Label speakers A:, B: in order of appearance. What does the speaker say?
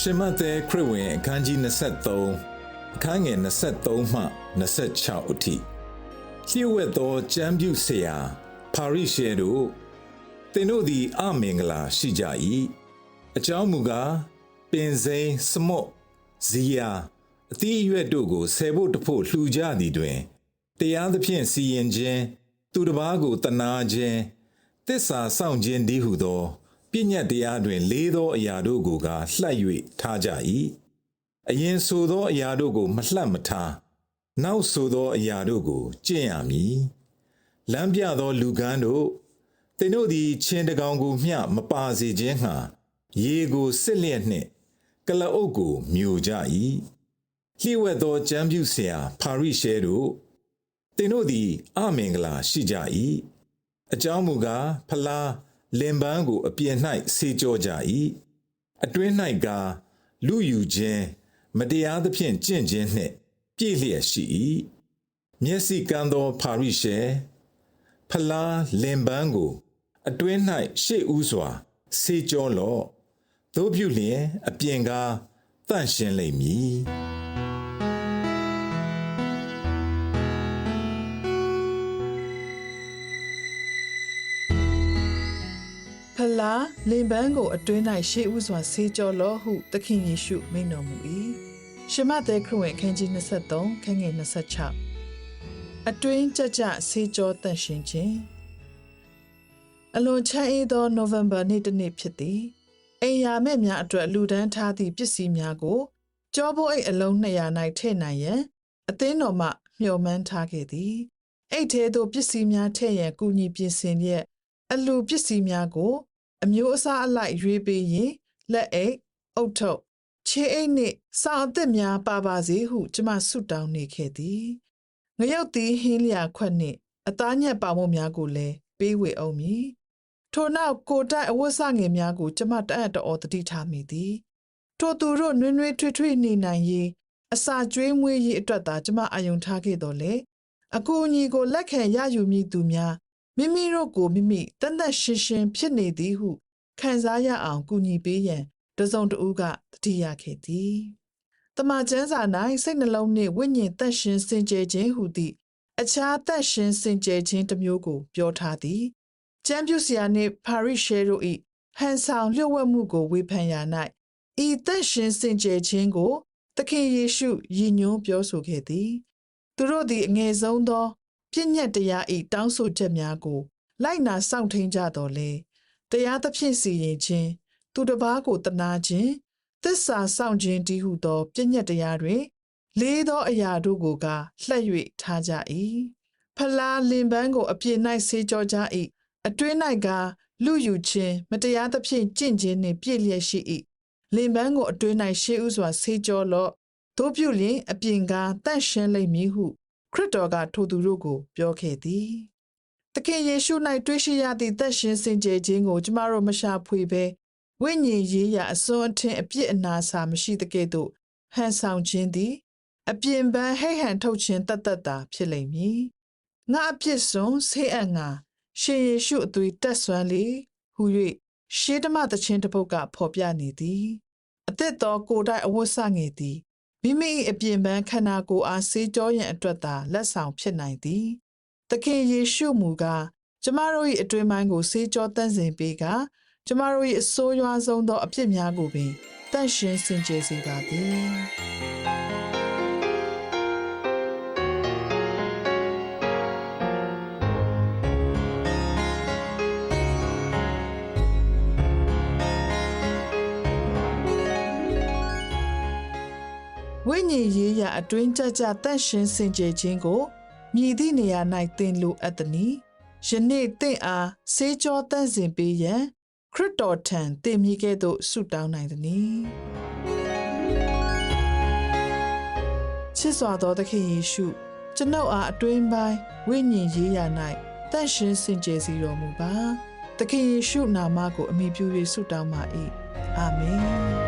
A: ရှင်မသက်ခရစ်ဝင်အခန်းကြီး23အခန်းငယ်23မှ26အထိလျှို့ဝှက်သောကျမ်းပြုဆရာပါရိရှဲတို့သင်တို့သည်အမင်္ဂလာရှိကြ၏အကြောင်းမူကားပင်စိမ်းစမော့ဇီယာအသီးအရွက်တို့ကိုဆယ်ဖို့တဖို့လှူကြသည်တွင်တရားသဖြင့်စီရင်ခြင်း သူတစ်ပါးကိုတနာခြင်းတစ္ဆာဆောင်ခြင်းဒီဟုသော ပြည့်ညတ်တရားတွင် လေးသောအရာတို့ကိုကလှပ်၍ထားကြ၏အရင်ဆိုသောအရာတို့ကို မလှပ်မထားနောက်ဆိုသောအရာတို့ကိုကျင့်ရမည်လမ်းပြသောလူကန်းတို့သင်တို့သည်ချင်းတကောင်ကိုမျှမပါစေခြင်းငှာရေကိုစစ်လျက်နှင့်ကလအုပ်ကိုမျိုးကြ၏လျှို့ဝှက်သောကျမ်းပြုဆရာပါရိရှဲတို့သင်တို့သည်အမင်္ဂလာရှိကြ၏အကြောင်းမူကားဖလား လင်ပန်းကိုအပြင်၌ဆေးကြောကြ၏အတွင်း၌ကားလူယူခြင်းမတရားသဖြင့်ကျင့်ခြင်းနှင့်ပြည့်လျက်ရှိ၏မျက်စိကန်းသောပါရိရှဲဖလားလင်ပန်းကိုအတွင်း၌ရှေ့ဦးစွာဆေးကြောလော့တို့ပြုလျင်အပြင်ကားတန့်ရှင်းလိမ့်မည်
B: လားလင်ပန်းကိုအတွင်း၌ရှေးဥစွာဆေးကြောလောဟုသခင်ယေရှုမိန့်တော်မူ၏ရှမသက်ခရစ်ဝင်အခန်းကြီး23ခန်းငယ်26အတွင်းကြကြဆေးကြောတန့်ရှင်းခြင်းအလွန်ချမ်းအေးသောနိုဝင်ဘာနေ့တစ်နေ့ဖြစ်သည်အိမ်ယာမဲ့များအတွက်လူဒန်းထားသည့်ပစ္စည်းများကိုကြောဘိုးအိတ်အလုံး200၌ထည့်နိုင်ရန်အသင်းတော်မှမျှော်မှန်းထားခဲ့သည်အိတ်ထဲသို့ပစ္စည်းများထည့်ရန်ကူညီပြင်ဆင်လျက်အလူပစ္စည်းများကို အမျိုးအစားအလိုက်ရွေးပေးရင်လက်အိတ်အုတ်ထုတ်ခြေအိတ်နှင့်စောင်းအသစ်များပါပါစေဟုကျမဆုတောင်းနေခဲ့သည်ငရုတ်သီးဟင်းလျာခွက်နှင့်အသားညက်ပါမှုများကိုလည်းပေးဝေအောင်မည်ထို့နောက်ကိုတိုက်အဝတ်စငယ်များကိုကျမတအံ့တော်တတိထားမိသည်ထိုသူတို့နွေးနွေးထွေးထွေးနေနိုင်ရေးအစာကျွေးမွေးရေးအတွက်သာကျမအာယုံထားခဲ့တော်လေအကူအညီကိုလက်ခံရယူမိသူများ မိမိတို့ကိုမိမိတန်တန်ရှင်းရှင်းဖြစ်နေသည်ဟုခံစားရအောင်ကူညီပေးရန်တစုံတဦးကတတိယခဲ့သည်တမန်ကျမ်းစာ၌စိတ်နှလုံးနှင့်ဝိညာဉ်တန့်ရှင်းစင်ကြယ်ခြင်းဟုသည့်အခြားတန့်ရှင်းစင်ကြယ်ခြင်းတစ်မျိုးကိုပြောထားသည်ကျမ်းပြုဆရာနှင့်ပါရိရှဲတို့၏ဟန်ဆောင်လျှို့ဝှက်မှုကိုဝေဖန်ရာ၌ဤတန့်ရှင်းစင်ကြယ်ခြင်းကိုသခင်ယေရှုရည်ညွှန်းပြောဆိုခဲ့သည်သူတို့သည်အငယ်ဆုံးသော ပြည့်ညတ်တရားဤတောင်းဆိုချက်များကို လိုက်နာစောင့်ထိန်ကြတော်လေတရားသဖြင့်စီရင်ခြင်းသူတစ်ပါးကိုတနာခြင်းသစ္စာစောင့်ခြင်းတည်းဟုသောပြည့်ညတ်တရားတွင် လေးသောအရာတို့ကိုကလှည့်၍ထားကြ၏ဖလားလင်ပန်းကိုအပြည့်၌ဆေးကြောကြ၏အတွင်း၌ကလူယူခြင်းမတရားသဖြင့်ကြင့်ခြင်းနှင့်ပြည့်လျက်ရှိ၏လင်ပန်းကိုအတွင်း၌ရှေးဥစွာဆေးကြောလော့တို့ပြုလျင်အပြင်ကတန့်ရှင်းလိမ့်မည်ဟု ခရစ်တော်ကထိုသူတို့ကို ပြောခဲ့သည်။သခင်ယေရှု၌တွေ့ရှိရသည့်သက်ရှင်စင်ကြယ်ခြင်းကိုကျမတို့မရှာဖွေဘဲဝိညာဉ်ရေးရာအစွန်းအထင်အပြစ်အနာစာမရှိသကဲ့သို့ဟန်ဆောင်ခြင်းသည် အပြင်ပန်းဟိတ်ဟန်ထုတ်ခြင်းတတ်တတ်တာဖြစ်လိမ့်မည်။ငါအပြစ်စွန်ဆေးအပ်ငါရှင်ယေရှုအသွေးတက်ဆွမ်းလေဟု၍ရှေးဓမ္မသချင်းတစ်ပုဒ်ကဖော်ပြနေသည်။အသက်တော်ကိုယ်တိုင်အဝတ်စငယ်သည် မိမိ၏အပြင်ပန်းခန္ဓာကိုယ်အားဆေးကြောရန်အတွက်သာလက်ဆောင်ဖြစ်နိုင်သည်။သခင်ယေရှုမူကားကျမတို့၏အတွင်ပိုင်းကိုဆေးကြောတန့်စင်ပေးကကျမတို့၏အဆိုးရွားဆုံးသောအဖြစ်များကိုပင်တန့်ရှင်းစင်ကြယ်စေပါသည်။ ဝိညာဉ်ရေးရာအတွင်းကြကြတန့်ရှင်းစင်ကြယ်ခြင်းကိုမြည်သည့်နေရာ၌သင်လိုအပ်သည်နီယနေ့တင့်အားဆေးကြောတန့်စင်ပေးရန်ခရစ်တော်ထံတည်မြဲကဲ့သို့ဆုတောင်းနိုင်သည်။ချစ်စွာသောသခင်ယေရှုကျွန်ုပ်အားအတွင်းပိုင်းဝိညာဉ်ရေးရာ၌တန့်ရှင်းစင်ကြယ်စီတော်မူပါ။သခင်ယေရှုနာမကိုအမိပြု၍ဆုတောင်းပါ၏။အာမင်။